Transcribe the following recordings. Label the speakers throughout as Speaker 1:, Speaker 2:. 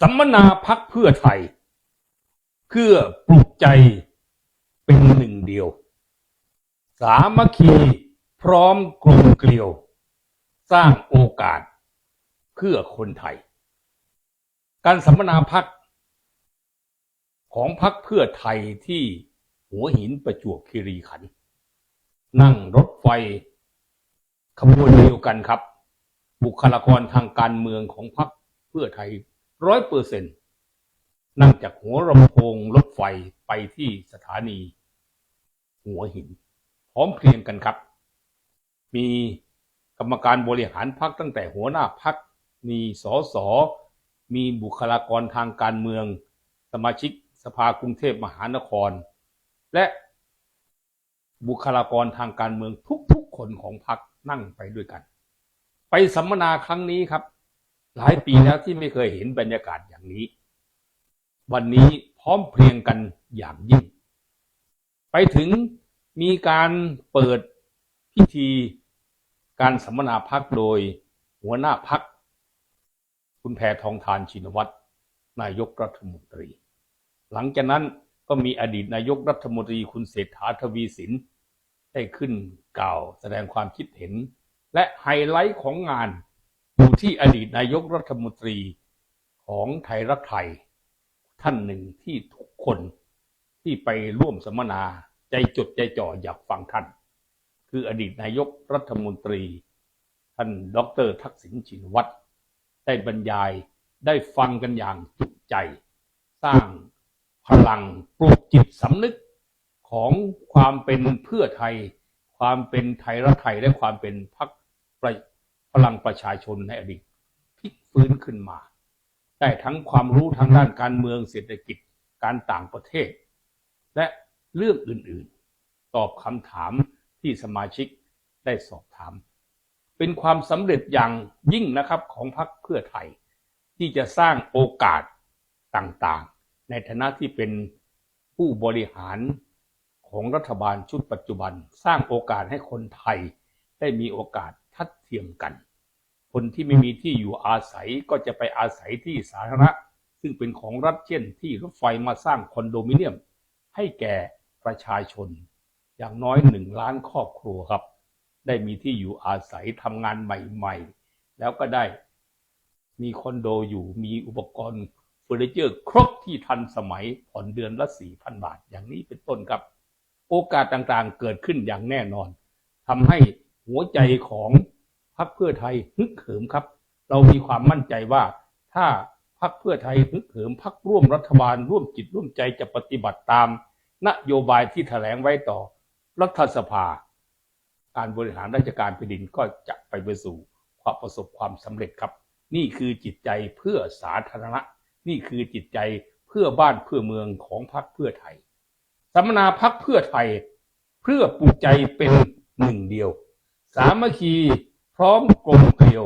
Speaker 1: สัมมนาพักเพื่อไทย เพื่อปลุกใจเป็นหนึ่งเดียว สามัคคีพร้อมกลมเกลียว สร้างโอกาสเพื่อคนไทย การสัมมนาพักของพักเพื่อไทยที่หัวหินประจวบคีรีขัน นั่งรถไฟขบวนเดียวกันครับ บุคลากรทางการเมืองของพรรคเพื่อไทย ร้อยเปอร์เซ็นต์นั่งจากหัวลำโพงรถไฟไปที่สถานี หัวหิน พร้อมเพรียงกันครับ มีกรรมการบริหารพรรคตั้งแต่หัวหน้าพรรคมีสสมีบุคลากรทางการเมือง สมาชิกสภากรุงเทพมหานคร และบุคลากรทางการเมืองทุกๆคนของพรรคนั่งไปด้วยกัน ไปสัมมนาครั้งนี้ครับ หลายปีแล้วที่ไม่เคยเห็นบรรยากาศอย่างนี้ วันนี้พร้อมเพรียงกันอย่างยิ่ง ไปถึงมีการเปิดพิธีการสัมมนาพักโดยหัวหน้าพัก คุณแพทองทานชินวัตรนายกรัฐมนตรี หลังจากนั้นก็มีอดีตนายกรัฐมนตรีคุณเศรษฐาทวีสิน ได้ขึ้นกล่าวแสดงความคิดเห็น และไฮไลท์ของงาน อยู่ที่อดีตนายกรัฐมนตรีของไทยรักไทย ท่านหนึ่งที่ทุกคนที่ไปร่วมสัมมนาใจจดใจจ่ออยากฟังท่าน คืออดีตนายกรัฐมนตรี ท่านดรทักษิณชินวัตรได้บรรยายได้ฟังกันอย่างจุใจ สร้างพลังปลุกจิตสำนึกของความเป็นเพื่อไทย ความเป็นไทยรักไทยและความเป็นพรรคประ พลังประชาชนในอดีตพลิกฟื้นขึ้นมา ได้ทั้งความรู้ทางด้านการเมืองเศรษฐกิจการต่างประเทศ และเรื่องอื่นๆ ตอบคำถามที่สมาชิกได้สอบถาม เป็นความสำเร็จอย่างยิ่งนะครับของพรรคเพื่อไทย ที่จะสร้างโอกาสต่างๆ ในฐานะที่เป็นผู้บริหารของรัฐบาลชุดปัจจุบัน สร้างโอกาสให้คนไทยได้มีโอกาสทัดเทียมกัน คนที่ไม่มีที่อยู่อาศัยก็จะไปอาศัยที่สาธารณะ ซึ่งเป็นของรัฐเช่นที่รถไฟมาสร้างคอนโดมิเนียม ให้แก่ประชาชน อย่างน้อยหนึ่งล้านครอบครัวครับ ได้มีที่อยู่อาศัยทำงานใหม่ๆ แล้วก็ได้มีคอนโดอยู่มีอุปกรณ์เฟอร์นิเจอร์ครบที่ทันสมัยผ่อนเดือนละ4,000บาท อย่างนี้เป็นต้นครับ โอกาสต่างๆเกิดขึ้นอย่างแน่นอนทำให้หัวใจของ พรรคเพื่อไทยฮึกเหิมครับ เรามีความมั่นใจว่า ถ้าพรรคเพื่อไทยฮึกเหิมพรรคร่วมรัฐบาลร่วมจิตร่วมใจจะปฏิบัติตาม นโยบายที่แถลงไว้ต่อรัฐสภา การบริหารราชการแผ่นดินก็จะไปไปสู่ความประสบความสำเร็จครับ นี่คือจิตใจเพื่อสาธารณะ นี่คือจิตใจเพื่อบ้านเพื่อเมืองของพรรคเพื่อไทยสัมมนาพักเพื่อไทย เพื่อปลูกใจเป็นหนึ่งเดียว สามัคคี พร้อมกลมเกลียว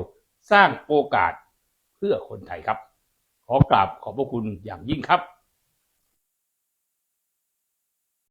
Speaker 1: สร้างโอกาสเพื่อคนไทยครับ ขอกราบขอบพระคุณอย่างยิ่งครับ